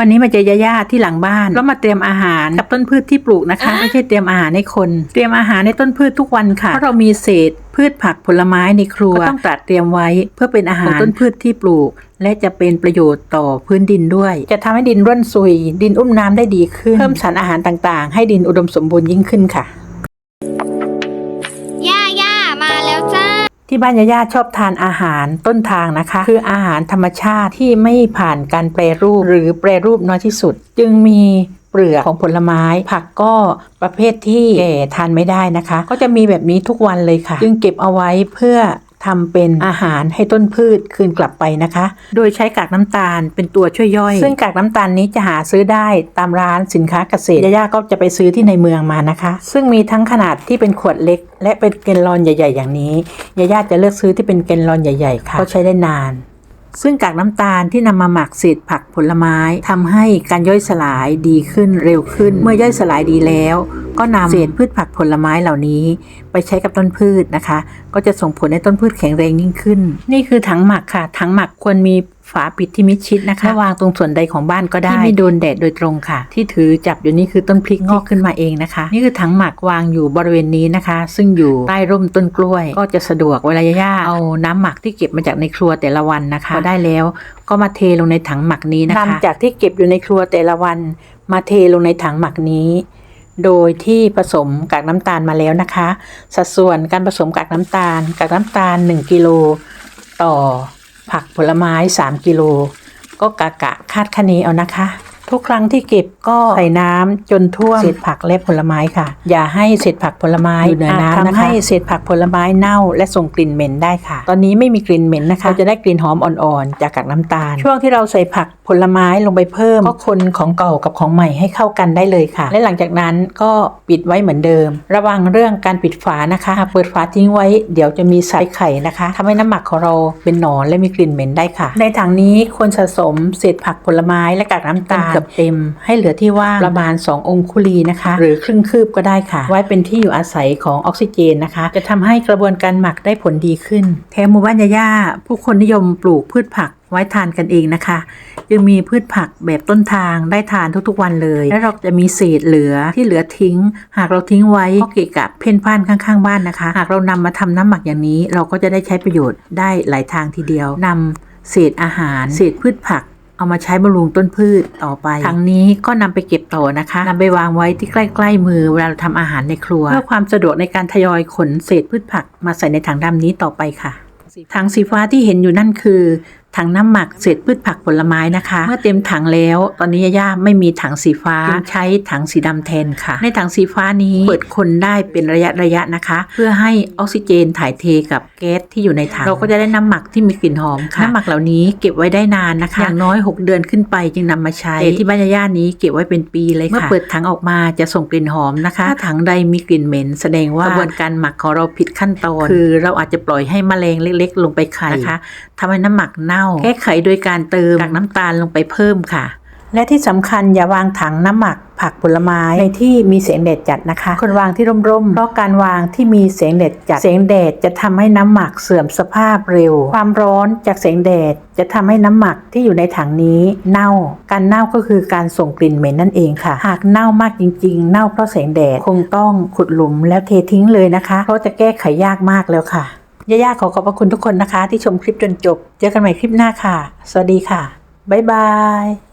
วันนี้มาเจอยาย่าที่หลังบ้านแล้วมาเตรียมอาหารกับต้นพืชที่ปลูกนะคะ ไม่ใช่เตรียมอาหารให้คน เตรียมอาหารในต้นพืชทุกวันค่ะเพราะเรามีเศษพืชผักผลไม้ในครัวก็ต้องตัดเตรียมไว้ เพื่อเป็นอาหารของต้นพืชที่ปลูก และจะเป็นประโยชน์ต่อพื้นดินด้วย จะทำให้ดินร่วนซุย ดินอุ้มน้ำได้ดีขึ้น เพิ่มสารอาหารต่างๆ ให้ดินอุดมสมบูรณ์ยิ่งขึ้นค่ะ ที่บ้านยาย่าชอบทานอาหารต้นทางนะคะ คืออาหารธรรมชาติที่ไม่ผ่านการแปรรูปหรือแปรรูปน้อยที่สุด จึงมีเปลือกของผลไม้ ผักก็ประเภทที่แก่ทานไม่ได้นะคะ ก็จะมีแบบนี้ทุกวันเลยค่ะ จึงเก็บเอาไว้เพื่อ ทำเป็นอาหารให้ต้นพืชคืนกลับไปนะคะ โดยใช้กากน้ำตาลเป็นตัวช่วยย่อย ซึ่งกากน้ำตาลนี้จะหาซื้อได้ตามร้านสินค้าเกษตรยาย่าก็จะไปซื้อที่ในเมืองมานะคะ ซึ่งมีทั้งขนาดที่เป็นขวดเล็ก และเป็นเกลลอนใหญ่ ๆ อย่างนี้ยาย่าจะเลือกซื้อที่เป็นเกลลอนใหญ่ๆค่ะเพราะใช้ได้นาน ซึ่งกากน้ำตาลที่นำมาหมักเศษผักผลไม้ทำให้การย่อยสลายดีขึ้นเร็วขึ้น เมื่อย่อยสลายดีแล้ว ก็นำเศษพืชผักผลไม้เหล่านี้ ไปใช้กับต้นพืชนะคะ ก็จะส่งผลให้ต้นพืชแข็งแรงยิ่งขึ้น นี่คือถังหมักค่ะ ถังหมักควรมีฝาปิดที่มิดชิดนะคะและวางตรงส่วนใดของบ้านก็ได้ ที่ไม่โดนแดดโดยตรงค่ะ ที่ถือจับอยู่นี่คือต้นพริกงอกขึ้นมาเองนะคะ นี่คือถังหมักวางอยู่บริเวณนี้นะคะ ซึ่งอยู่ใต้ร่มต้นกล้วย ก็จะสะดวกเวลาย่าๆเอาน้ำหมักที่เก็บมาจากในครัวแต่ละวันนะคะพอได้แล้วก็มาเทลงในถังหมักนี้นะคะนำจากที่เก็บอยู่ในครัวแต่ละวัน มาเทลงในถังหมักนี้ โดยที่ผสมกากน้ำตาลมาแล้วนะคะ สัดส่วนการผสมกากน้ำตาล กากน้ำตาล 1 กิโลต่อผักผลไม้ 3 กิโล ก็กะกะคาดคะเนเอานะคะ ทุกครั้งที่เก็บก็ใส่น้ำจนท่วมเศษผักและผลไม้ค่ะ อย่าให้เศษผักผลไม้อยู่เหนือน้ำนะคะทำให้เศษผักผลไม้เน่า และส่งกลิ่นเหม็นได้ค่ะ ตอนนี้ไม่มีกลิ่นเหม็นนะคะเราจะได้กลิ่นหอมอ่อนๆจากกากน้ำตาล ช่วงที่เราใส่ผักผลไม้ลงไปเพิ่มก็คนของเก่ากับของใหม่ให้เข้ากันได้เลยค่ะ และหลังจากนั้นก็ปิดไว้เหมือนเดิม ระวังเรื่องการปิดฝานะคะหากเปิดฝาทิ้งไว้ เดี๋ยวจะมีสายไข่นะคะทำให้น้ำหมักของเราเป็นหนอนและมีกลิ่นเหม็นได้ค่ะ ในถังนี้ควรสะสมเศษผักผลไม้และกากน้ำตาลเกือบเต็ม ให้เหลือที่ว่างประมาณ 2 องคุลีนะคะ หรือครึ่งคืบก็ได้ค่ะ ไว้เป็นที่อยู่อาศัยของออกซิเจนนะคะ จะทำให้กระบวนการหมักได้ผลดีขึ้น แถมหมู่บ้านยาย่าผู้คนนิยมปลูกพืชผักไว้ทานกันเองนะคะ ยังมีพืชผักแบบต้นทางได้ทานทุกๆวันเลย และเราจะมีเศษเหลือที่เหลือทิ้ง หากเราทิ้งไว้ก็เกะกะเพ่นพ่านข้างๆ บ้านนะคะ หากเรานำมาทำน้ำหมักอย่างนี้ เราก็จะได้ใช้ประโยชน์ได้หลายทางทีเดียวนำเศษอาหาร เศษพืชผัก เอามาใช้บำรุงต้นพืชต่อไปทางนี้ก็นำไปเก็บต่อนะคะนำไปวางไว้ที่ใกล้ๆมือเวลาเราทำอาหารในครัว เพื่อความสะดวกในการทยอยขนเศษพืชผักมาใส่ในถังดำนี้ต่อไปค่ะถังสีฟ้าที่เห็นอยู่นั่นคือ ถังน้ำหมักเศษพืชผักผลไม้นะคะ เมื่อเต็มถังแล้ว ตอนนี้ย่าๆไม่มีถังสีฟ้าจึงใช้ถังสีดำแทนค่ะ ในถังสีฟ้านี้เปิดคนได้เป็นระยะระยะๆนะคะ เพื่อให้ออกซิเจนถ่ายเทกับแก๊สที่อยู่ในถัง เราก็จะได้น้ำหมักที่มีกลิ่นหอมค่ะ น้ำหมักเหล่านี้เก็บไว้ได้นานนะคะ อย่างน้อย 6 เดือนขึ้นไปจึงนำมาใช้แต่ที่บ้านย่าๆนี้เก็บไว้เป็นปีเลยค่ะ เมื่อเปิดถังออกมาจะส่งกลิ่นหอมนะคะ ถ้าถังใดมีกลิ่นเหม็น แสดงว่ากระบวนการหมักของเราผิดขั้นตอน คือเราอาจจะปล่อยให้แมลงเล็ก ๆ ลงไปไข่นะคะทำให้น้ำหมักเน่าแก้ไขโดยการเติมกากน้ำตาลลงไปเพิ่มค่ะ และที่สำคัญอย่าวางถังน้ำหมักผักผลไม้ในที่มีแสงแดดจัดนะคะควรวางที่ร่มๆ เพราะการวางที่มีแสงแดดจัดแสงแดดจะทำให้น้ำหมักเสื่อมสภาพเร็ว ความร้อนจากแสงแดดจะทำให้น้ำหมักที่อยู่ในถังนี้เน่า การเน่าก็คือการส่งกลิ่นเหม็นนั่นเองค่ะ หากเน่ามากจริง ๆ เน่าเพราะแสงแดดคงต้องขุดหลุมแล้วเททิ้งเลยนะคะ เพราะจะแก้ไขยากมากแล้วค่ะ ย่าๆขอขอบพระคุณทุกคนนะคะ ที่ชมคลิปจนจบ เจอกันใหม่คลิปหน้าค่ะ สวัสดีค่ะ บ๊ายบาย